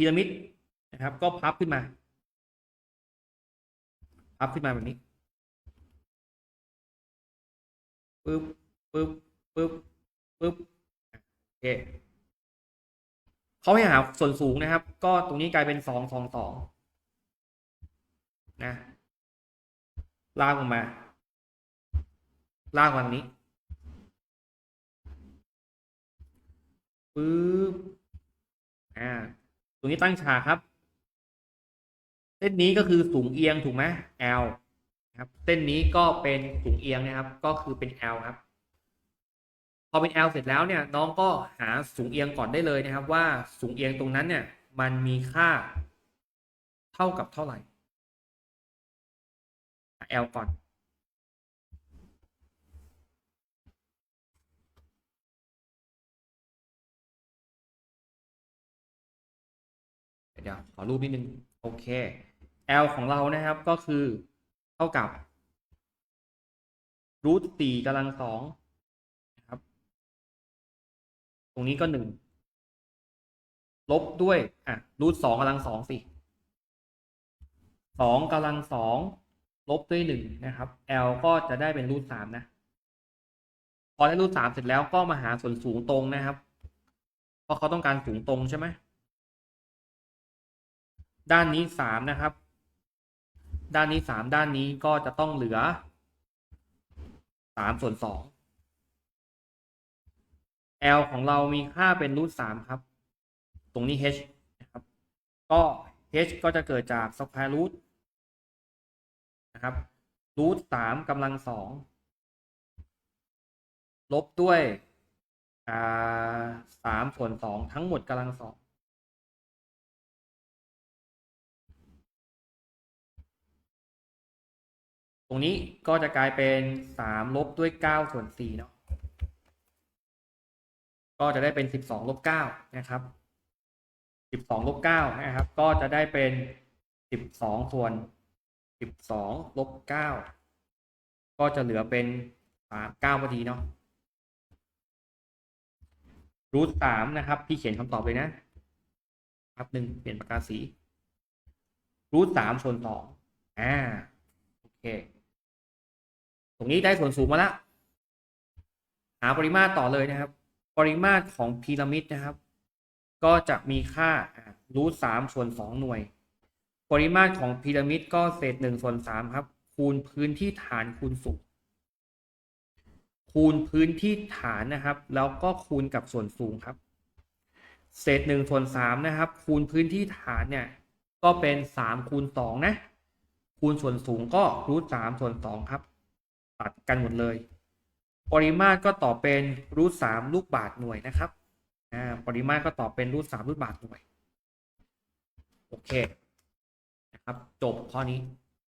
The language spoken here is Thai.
พีระมิดนะครับ ก็พับขึ้นมา พับขึ้นมาแบบนี้ปึ๊บปึ๊บปึ๊บปึ๊บโอเคเขาให้หาส่วนสูงนะครับ ก็ตรงนี้กลายเป็นสองสองสองนะลากลงมา ลากมาตรงนี้ปึ๊บอ่า ตรงนี้ตั้งฉากครับ เส้นนี้ก็คือสูงเอียงถูกไหม L ครับ เส้นนี้ก็เป็นสูงเอียงนะครับ ก็คือเป็น L ครับ พอเป็น L เสร็จแล้วเนี่ยน้องก็หาสูงเอียงก่อนได้เลยนะครับ ว่าสูงเอียงตรงนั้นเนี่ย มันมีค่าเท่ากับเท่าไหร่ L ก่อน เดี๋ยวขอรูปนิดนึง โอเค L ของเรานะครับก็คือเท่ากับรูทสี่กำลังสองนะครับ ตรงนี้ก็หนึ่งลบด้วย อะรูทสองกำลังสองสิสองกำลังสองลบด้วยหนึ่งนะครับ L ก็จะได้เป็นรูทสามนะ พอได้รูทสามเสร็จแล้วก็มาหาส่วนสูงตรงนะครับ เพราะเขาต้องการสูงตรงใช่ไหม ด้านนี้สามนะครับ ด้านนี้สามด้านนี้ก็จะต้องเหลือสามส่วนสอง L ของเรามีค่าเป็นรูทสามครับ ตรงนี้ h นะครับ ก็ h ก็จะเกิดจาก square root นะครับรูทสามกำลังสองลบด้วยสามส่วนสองทั้งหมดกำลังสอง ตรงนี้ก็จะกลายเป็นสามลบด้วยเก้าส่วนสี่เนาะก็จะได้เป็นสิบสองลบเก้านะครับสิบสองลบเก้านะครับ ก็จะได้เป็นสิบสองส่วนสิบสองลบเก้าก็จะเหลือเป็นสามเก้าพอดีเนาะรูทสามนะครับ พี่เขียนคำตอบเลยนะ ครับหนึ่งเปลี่ยนปากกาสีรูทสามส่วนสองอ่าโอเค ตรงนี้ได้ส่วนสูงมาแล้วหาปริมาตรต่อเลยนะครับ ปริมาตรของพีระมิดนะครับ ก็จะมีค่ารูทสามส่วนสองหน่วย ปริมาตรของพีระมิดก็เศษหนึ่งส่วนสามครับ คูณพื้นที่ฐานคูณสูงคูณพื้นที่ฐานนะครับ แล้วก็คูณกับส่วนสูงครับ เศษหนึ่งส่วนสามนะครับ คูณพื้นที่ฐานเนี่ย ก็เป็นสามคูณสองนะ คูณส่วนสูงก็รูทสามส่วนสองครับ ตัดกันหมดเลย ปริมาตรก็ตอบเป็นรูทสามลูกบาทหน่วยนะครับอ่าปริมาตรก็ตอบเป็นรูทสามลูกบาทหน่วย โอเคนะครับ จบข้อนี้